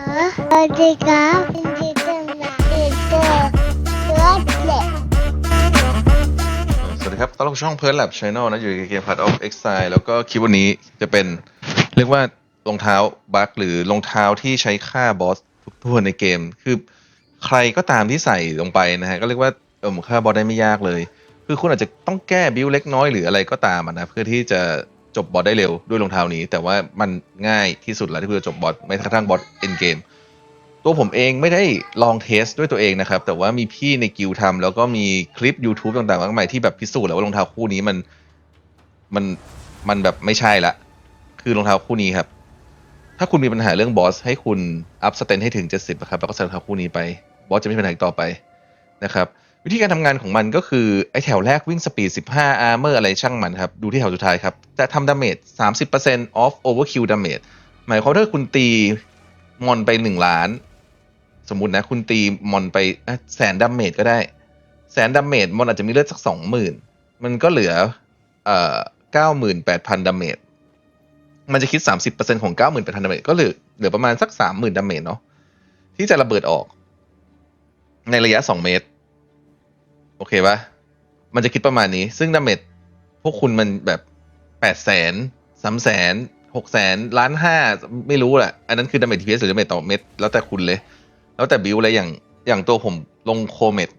สวัสดีครับยินดีต้อนรับสู่รถเล็กสวัสดีครับต้อนรับช่องเพิร์ลแลบช n แนลนะ อยู่ในเกม Part of Exile แล้วก็คลิปวันนี้จะเป็น เรียกว่ารองเท้าบัคหรือรองเท้าที่ใช้ฆ่าบอสทุกตัวในเกม คือใครก็ตามที่ใส่ลงไปนะฮะ ก็เรียกว่าเออฆ่าบอสได้ไม่ยากเลย คือคุณอาจจะต้องแก้บิลเล็กน้อยหรืออะไรก็ตามนะ เพื่อที่จะ จบบอสได้เร็วด้วยรองเท้านี้ แต่ว่ามันง่ายที่สุดแล้วที่คุณจะจบบอสไม่กระทั่งบอสเอ็นเกมตัวผมเองไม่ได้ลองเทสด้วยตัวเองนะครับ แต่ว่ามีพี่ในกิลทำแล้วก็มีคลิป YouTube ต่างๆมากมายที่แบบพิสูจน์แล้วว่ารองเท้าคู่นี้มันมันมันแบบไม่ใช่ละ คือรองเท้าคู่นี้ครับ ถ้าคุณมีปัญหาเรื่องบอสให้คุณอัพสเตนให้ถึง 70นะครับแล้วก็ใส่รองเท้าคู่นี้ไปบอสจะไม่มีปัญหาต่อไปนะครับ วิธีการทำงานของมันก็คือ ไอ้แถวแรกวิ่งสปีด 15 อาร์เมอร์อะไรช่างมันครับ ดูที่แถวสุดท้ายครับ จะทำดาเมจ 30% off overkill damage หมายความว่าถ้าคุณตีมอนไป 1 ล้าน สมมุตินะ คุณตีมอนไปอะแสนดาเมจก็ได้ แสนดาเมจมอนอาจจะมีเลือดสักสองหมื่นมันก็เหลือเอ่อเก้าหมื่นแปดพันดาเมจ มันจะคิดสามสิบเปอร์เซ็นของเก้าหมื่นแปดพันดาเมจก็เหลือเหลือประมาณสักสามหมื่นดาเมจเนาะที่จะระเบิดออก ในระยะสองเมตร โอเคปะมันจะคิดประมาณนี้ ซึ่งดาเมจพวกคุณมันแบบแปดแสนสามแสนหกแสนล้านห้าไม่รู้แหละอันนั้นคือดาเมจทีพีเอสหรือดาเมจต่อเม็ดแล้วแต่คุณเลย แล้วแต่บิวเลยอย่างอย่างตัวผมลงโคเมด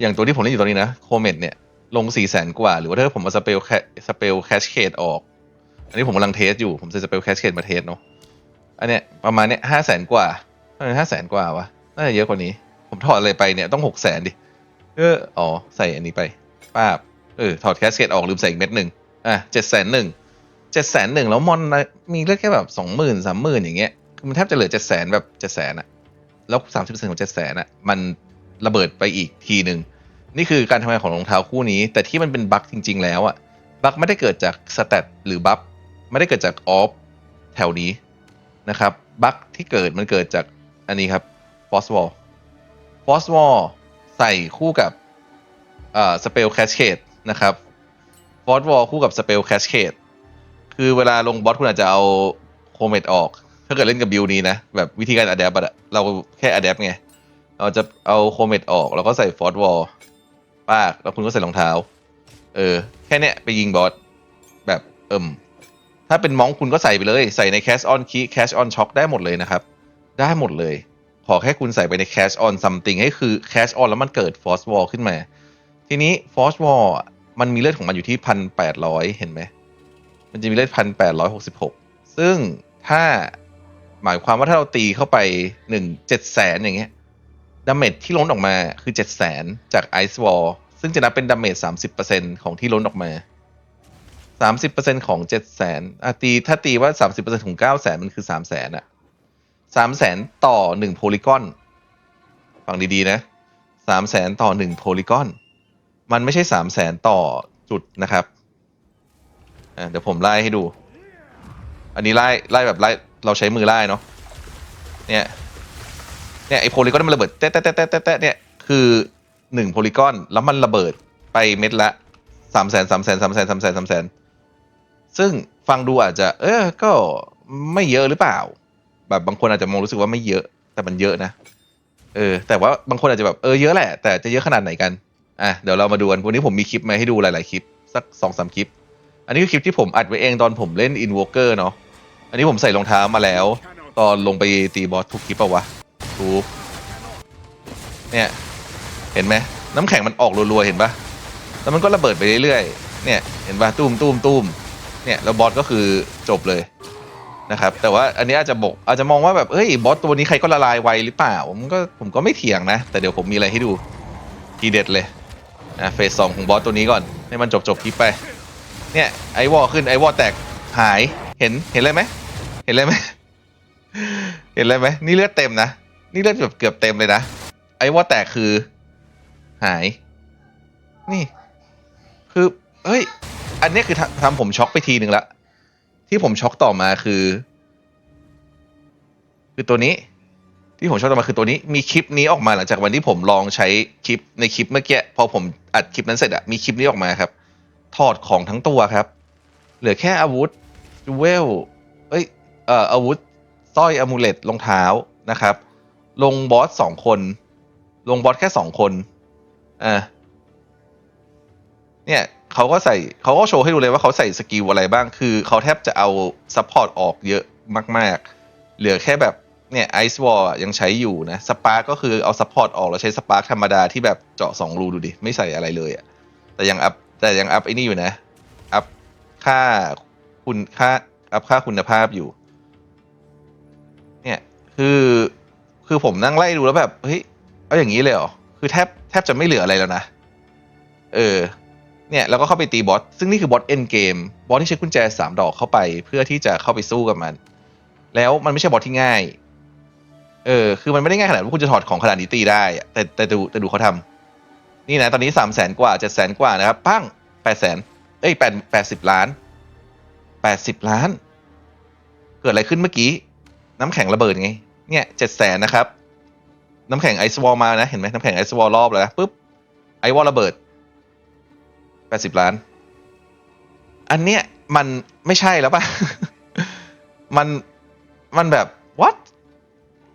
อย่างตัวที่ผมเล่นอยู่ตอนนี้นะโคเมดเนี่ยลงสี่แสนกว่า หรือว่าถ้าผมมาสเปลแคสเปลแคชเคดออก อันนี้ผมกำลังเทสอยู่ผมจะสเปลแคชเคดมาเทสเนาะอันเนี้ยประมาณเนี้ยห้าแสนกว่าห้าแสนกว่าวะน่าจะเยอะกว่านี้ ผมถอดอะไรไปเนี่ยต้องหกแสนดิ เออ อ๋อ ใส่อันนี้ไปป้าบ เออ ถอดแคสเกตออกลืมใส่อีกเม็ดหนึ่งอะเจ็ดแสนหนึ่งเจ็ดแสนหนึ่งแล้วมอนะมีเลือดแค่แบบสองหมื่นสามหมื่นอย่างเงี้ย คือมันแทบจะเหลือเจ็ดแสนแบบเจ็ดแสนอะแล้วสามสิบเปอร์เซ็นต์ของเจ็ดแสนอะมันระเบิดไปอีกทีหนึ่งนี่คือการทำงานของรองเท้าคู่นี้ แต่ที่มันเป็นบั๊กจริง ๆ แล้วอะบั๊กไม่ได้เกิดจากสเตตหรือบัฟไม่ได้เกิดจากออฟแถวนี้นะครับบั๊กที่เกิดมันเกิดจากอันนี้ครับฟอสวอลฟอสวอล ใส่คู่กับเอ่อสเปลแคชเคดนะครับฟอสวอลคู่กับสเปลแคชเคดคือเวลาลงบอสคุณอาจจะเอาโคเมดออก ถ้าเกิดเล่นกับบิวนี้นะ แบบวิธีการอัดแอปอะเราแค่อัดแอปไง เราจะเอาโคเมดออก แล้วก็ใส่ฟอสวอลป้าก แล้วคุณก็ใส่รองเท้า เออ แค่เนี้ยไปยิงบอสแบบเอิ่มถ้าเป็นมองคุณก็ใส่ไปเลย ใส่ในแคชออนคีแคชออนช็อคได้หมดเลยนะครับ ได้หมดเลย อแค่คุณใส่ไปใน cash on something ให้คือ cash on แล้วมันเกิด force wall ขึ้นมา ทีนี้ force wall มันมีเลือดของมันอยู่ที่พันแปดร้อยเห็นไหม มันจะมีเลือดพันแปดร้อยหกสิบหกซึ่งถ้าหมายความว่าถ้าเราตีเข้าไปหนึ่งเจ็ดแสนอย่างเงี้ยดาเมจที่ล้นออกมาคือเจ็ดแสนจาก ice wall ซึ่งจะนับเป็นดาเมจสามสิบเปอร์เซ็นของที่ล้นออกมาสามสิบเปอร์เซ็นของเจ็ดแสนอะตีถ้าตีว่าสามสิบเปอร์เซ็นของเก้าแสนมันคือสามแสนอะ สามแสนต่อหนึ่งโพลีกอนฟังดีๆนะสามแสนต่อหนึ่งโพลีกอนมันไม่ใช่สามแสนต่อจุดนะครับเดี๋ยวผมไล่ให้ดู อันนี้ไล่ไล่แบบไล่เราใช้มือไล่เนาะเนี่ยเนี่ยไอโพลีกอนมันระเบิดแตะแตะแตะแตะแตะแตะเนี่ยคือหนึ่งโพลีกอนแล้วมันระเบิดไปเม็ดละสามแสนสามแสนสามแสนสามแสนสามแสนซึ่งฟังดูอาจจะ เออก็ไม่เยอะหรือเปล่า แบบบางคนอาจจะมองรู้สึกว่าไม่เยอะแต่มันเยอะนะ เออ แต่ว่าบางคนอาจจะแบบเออเยอะแหละ แต่จะเยอะขนาดไหนกันอะเดี๋ยวเรามาดูกันวันนี้ผมมีคลิปมาให้ดูหลาย ๆ คลิป สักสองสามคลิป อันนี้คือคลิปที่ผมอัดไว้เองตอนผมเล่น Invoker เนาะอันนี้ผมใส่รองเท้ามาแล้ว ตอนลงไปตีบอสทุกคลิปปะวะทุกเนี่ย เห็นไหมน้ำแข็งมันออกรัว ๆ เห็นปะแล้วมันก็ระเบิดไปเรื่อย ๆ เนี่ย เห็นปะตุ้มตุ้มตุ้มเนี่ยแล้วบอสก็คือจบเลย นะครับแต่ว่าอันนี้อาจจะบอกอาจจะมองว่าแบบเอ้ยบอสตัวนี้ใครก็ละลายไวหรือเปล่าผมก็ผมก็ไม่เถียงนะ แต่เดี๋ยวผมมีอะไรให้ดูทีเด็ดเลยนะเฟสสองของบอสตัวนี้ก่อนให้มันจบจบคลิปไปเนี่ยไอวอลขึ้นไอวอลแตกหายเห็นเห็นเลยไหมเห็นเลยไหมเห็นเลยไหมนี่เลือดเต็มนะนี่เลือดแบบเกือบเต็มเลยนะไอวอลแตกคือหาย นี่ คือเฮ้ย อันนี้คือทำทำผมช็อกไปทีหนึ่งละที่ผมช็อกต่อมาคือ คือตัวนี้ที่ผมชอกต่อมาคือตัวนี้มีคลิปนี้ออกมาหลังจากวันที่ผมลองใช้คลิปในคลิปเมื่อกี้พอผมอัดคลิปนั้นเสร็จอะมีคลิปนี้ออกมาครับ ถอดของทั้งตัวครับ เหลือแค่อาวุธจูเวลเอ้ยเอ่ออาวุธสร้อยอมูเลตรองเท้านะครับ ลงบอสสองคน ลงบอสแค่สองคนอ่าเนี่ยเขาก็ใส่เขาก็โชว์ให้ดูเลยว่าเขาใส่สกิลอะไรบ้างคือเขาแทบจะเอาซัพพอร์ตออกเยอะมาก ๆ เหลือแค่แบบ เนี่ยไอซ์วอลยังใช้อยู่นะสปาร์ก็คือเอาซัพพอร์ตออกแล้วใช้สปาร์ธรรมดาที่แบบเจาะสองรูดูดิ ไม่ใส่อะไรเลยอะแต่ยังอัพแต่ยังอัพไอ้นี่อยู่นะ อัพค่าคุณค่าอัพค่าคุณภาพอยู่ เนี่ยคือคือผมนั่งไล่ดูแล้วแบบเฮ้ยเอาอย่างนี้เลยเหรอคือแทบแทบจะไม่เหลืออะไรแล้วนะ เออ เนี่ยแล้วก็เข้าไปตีบอสซึ่งนี่คือบอสเอ็นเกมบอสที่ใช้กุญแจสามดอกเข้าไป เพื่อที่จะเข้าไปสู้กับมัน แล้วมันไม่ใช่บอสที่ง่าย เออคือมันไม่ได้ง่ายขนาดว่าคุณจะถอดของขนาดนี้ตีได้อะแต่แต่ดูแต่ดูเขาทำนี่นะตอนนี้สามแสนกว่าเจ็ดแสนกว่านะครับปั้งแปดแสนเอ้ยแปดแปดสิบล้านแปดสิบล้าน เกิดอะไรขึ้นเมื่อกี้ น้ำแข็งระเบิดไง เนี่ยเจ็ดแสนนะครับ น้ำแข็งไอซ์วอลมานะ เห็นไหมน้ำแข็งไอซ์วอลรอบเลยนะปุ๊บไอวอลระเบิดแปดสิบล้าน อันเนี้ยมันไม่ใช่แล้วป่ะมันมันแบบ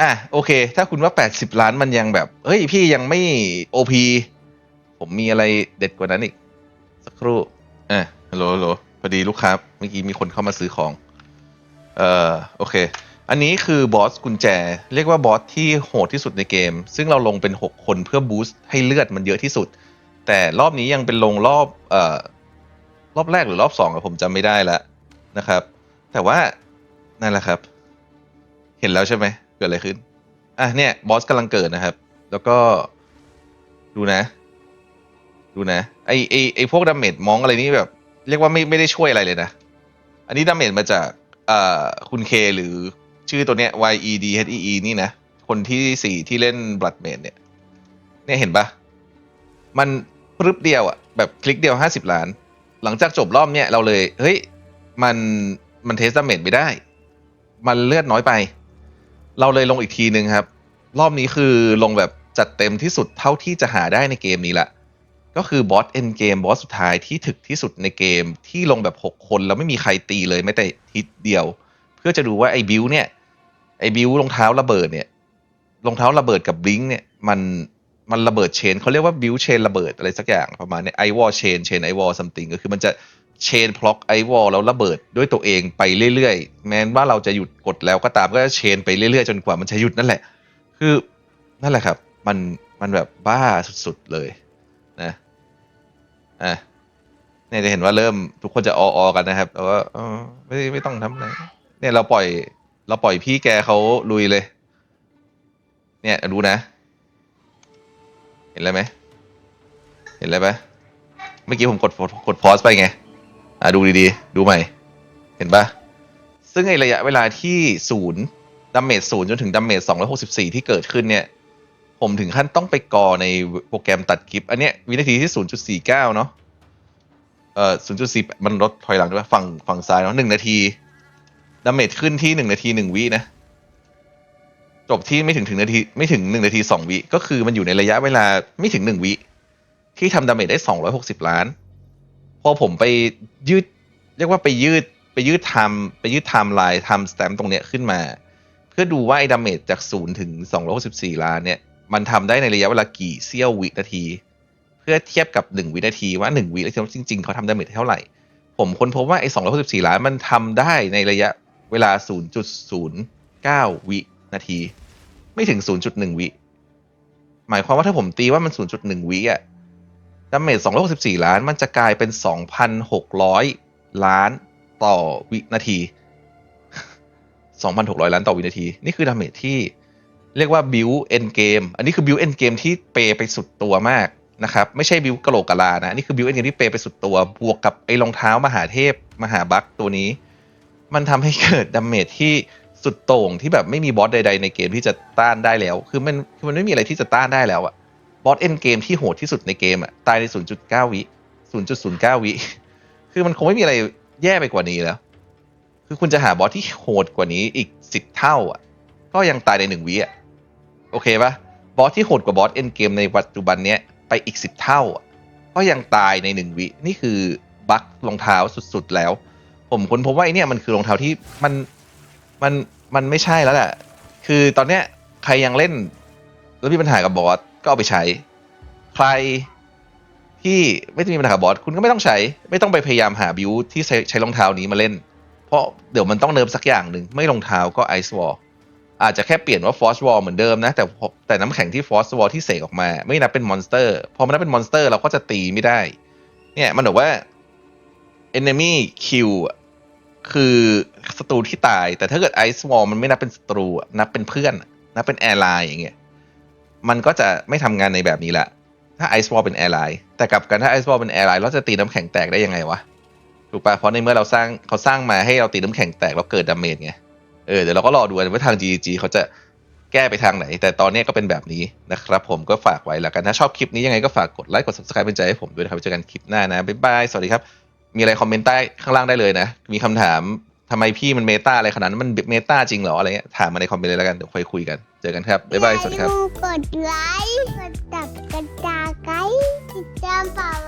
อะโอเค ถ้าคุณว่าแปดสิบล้านมันยังแบบ เฮ้ย พี่ยังไม่โอพีผมมีอะไรเด็ดกว่านั้นอีก สักครู่อะฮัลโหลฮัลโหลพอดีลูกค้าเมื่อกี้มีคนเข้ามาซื้อของ เอ่อโอเค อันนี้คือบอสกุญแจ เรียกว่าบอสที่โหดที่สุดในเกม ซึ่งเราลงเป็น 6 คนเพื่อบูสต์ให้เลือดมันเยอะที่สุด แต่รอบนี้ยังเป็นลงรอบเอ่อรอบแรกหรือรอบสองผมจำไม่ได้แล้วนะครับ แต่ว่านั่นแหละครับ เห็นแล้วใช่ไหม กิดอะไรขึ้น อะเนี่ยบอสกำลังเกิดนะครับ แล้วก็ดูนะ ดูนะ ไอไอไอพวกดาเมจมองอะไรนี่แบบ เรียกว่าไม่ไม่ได้ช่วยอะไรเลยนะ อันนี้ดาเมจมาจากเอ่อคุณเคหรือชื่อตัวเนี้ย Y E D H E E นี่นะ คนที่สี่ที่เล่น Blood Mage เนี่ย เนี่ยเห็นปะมันปรึบเดียวอะแบบคลิกเดียวห้าสิบล้าน หลังจากจบรอบเนี่ยเราเลย เฮ้ย มันมันเทสดาเมจไม่ได้ มันเลือดน้อยไป เราเลยลงอีกทีนึงครับ รอบนี้คือลงแบบจัดเต็มที่สุดเท่าที่จะหาได้ในเกมนี้แหละ ก็คือบอสเอ็นเกมบอสสุดท้ายที่ถึกที่สุดในเกมที่ลงแบบ 6 คนแล้วไม่มีใครตีเลยแม้แต่ทิศเดียว เพื่อจะดูว่าไอ้บิวเนี่ยไอ้บิวรองเท้าระเบิดเนี่ยรองเท้าระเบิดกับบลิงก์เนี่ยมันมันระเบิดเชนเขาเรียกว่าบิวเชนระเบิดอะไรสักอย่างประมาณนี้ไอวอลเชนเชนไอวอลซัมติงก็คือมันจะ เชนพล็อกไอวอลแล้วระเบิดด้วยตัวเองไปเรื่อยๆ แม้ว่าเราจะหยุดกดแล้วก็ตามก็จะเชนไปเรื่อยๆ จนกว่ามันจะหยุดนั่นแหละ คือนั่นแหละครับ มันมันแบบบ้าสุดๆเลยนะอะเนี่ยจะเห็นว่าเริ่มทุกคนจะออๆกันนะครับแต่ว่าเออไม่ไม่ต้องทำอะไรเนี่ยเราปล่อย เราปล่อยพี่แกเขาลุยเลย เนี่ยดูนะ เห็นอะไรไหมเห็นอะไรไหมเมื่อกี้ผมกดกดพอสไปไง อะดูดีๆ ดูใหม่ เห็นปะซึ่งไอระยะเวลาที่ศูนย์ดัมเมจศูนย์จนถึงดัมเมจสองร้อยหกสิบสี่ที่เกิดขึ้นเนี่ย ผมถึงขั้นต้องไปกอในโปรแกรมตัดคลิป อันเนี้ยวินาทีที่0.49เก้าเนาะเอ่อ0.4มันลดถอยหลังด้วยฝั่งฝั่งซ้ายเนาะหนึ่งนาทีดาเมจขึ้นที่หนึ่งนาทีหนึ่งวินะ จบที่ไม่ถึงถึงนาทีไม่ถึงหนึ่งนาทีสองวิ ก็คือมันอยู่ในระยะเวลาไม่ถึงหนึ่งวิ ที่ทำดาเมจได้260ล้าน พอผมไปยืด เรียกว่าไปยืดไปยืดไทม์ไปยืดไทม์ไลน์ไทม์สแตมตรงเนี้ยขึ้นมา เพื่อดูว่าไอ้ดาเมจจากศูนย์ถึง264ล้านเนี่ย มันทำได้ในระยะเวลากี่เสี้ยววินาที เพื่อเทียบกับ1วินาทีว่า1วินาทีจริงๆเขาทำดาเมจเท่าไหร่ ผมค้นพบว่าไอ้264ล้านมันทำได้ในระยะเวลา0.09วินาที ไม่ถึง0.1วิหมายความว่าถ้าผมตีว่ามัน0.1วิอะ ดาเมจ264 ล้านมันจะกลายเป็น 2,600 ล้านต่อวินาที 2,600 ล้านต่อวินาที นี่คือดาเมจที่เรียกว่าบิวเอ็นเกมอันนี้คือบิวเอ็นเกมที่เปย์ไปสุดตัวมากนะครับ ไม่ใช่บิวกะโหลกกะลานะ นี่คือบิวเอ็นเกมที่เปย์ไปสุดตัว บวกกับไอ้รองเท้ามหาเทพมหาบัคตัวนี้ มันทำให้เกิดดาเมจที่สุดโต่งที่แบบไม่มีบอสใด ๆ ในเกมที่จะต้านได้แล้ว คือมันคือมันไม่มีอะไรที่จะต้านได้แล้วอะ บอสเอ็นเกมที่โหดที่สุดในเกมอะตายใน 0.9 วิ 0.09 วิ คือมันคงไม่มีอะไรแย่ไปกว่านี้แล้ว คือคุณจะหาบอสที่โหดกว่านี้อีกสิบเท่าอะก็ยังตายในหนึ่งวิอะโอเคปะบอสที่โหดกว่าบอสเอ็นเกมในปัจจุบันเนี้ยไปอีกสิบเท่าอะก็ยังตายในหนึ่งวิ นี่คือบั๊กรองเท้าสุดๆแล้ว ผมค้นพบว่าไอเนี่ยมันคือรองเท้าที่มันมันมันไม่ใช่แล้วแหละ คือตอนเนี้ยใครยังเล่นแล้วมีปัญหากับบอส ก็เอาไปใช้ ใครที่ไม่ได้มีปัญหากับบอสคุณก็ไม่ต้องใช้ ไม่ต้องไปพยายามหาบิวที่ใช้ใช้รองเท้านี้มาเล่น เพราะเดี๋ยวมันต้องเนิร์ฟสักอย่างหนึ่งไม่รองเท้าก็ไอซ์วอลอาจจะแค่เปลี่ยนว่าฟอสวอลเหมือนเดิมนะ แต่แต่น้ำแข็งที่ฟอสวอลที่เสกออกมา ไม่นับเป็นมอนสเตอร์พอมันนับเป็นมอนสเตอร์เราก็จะตีไม่ได้ เนี่ยมันบอกว่า enemy kill คือศัตรูที่ตาย แต่ถ้าเกิดไอซ์วอลมันไม่นับเป็นศัตรูนับเป็นเพื่อน นับเป็นแอร์ไลน์อย่างเงี้ย มันก็จะไม่ทำงานในแบบนี้ละถ้าไอซ์วอลเป็นแอร์ไลน์แต่กลับกันถ้าไอซ์วอลเป็นแอร์ไลน์เราจะตีน้ำแข็งแตกได้ยังไงวะถูกปะเพราะในเมื่อเราสร้างเขาสร้างมาให้เราตีน้ำแข็งแตกแล้วเกิดดาเมจไงเออเดี๋ยวเราก็รอดูว่าทาง GG เขาจะแก้ไปทางไหน แต่ตอนนี้ก็เป็นแบบนี้นะครับ ผมก็ฝากไว้แล้วกันถ้าชอบคลิปนี้ยังไงก็ฝากกดไลค์กด subscribe เป็นใจให้ผมด้วยนะครับไว้เจอกันคลิปหน้านะบ๊ายบายสวัสดีครับ มีอะไรคอมเมนต์ใต้ข้างล่างได้เลยนะ มีคำถาม ทำไมพี่มันเมตาอะไรขนาดนั้นมันเมตาจริงเหรออะไรเงี้ยถามมาในคอมเมนต์เลยแล้วกันเดี๋ยวค่อยคุยกันเจอกันครับบ๊ายบายสวัสดีครับ อย่าลืมกดไลค์ กดตับกระจาไกด์ติดตามป่า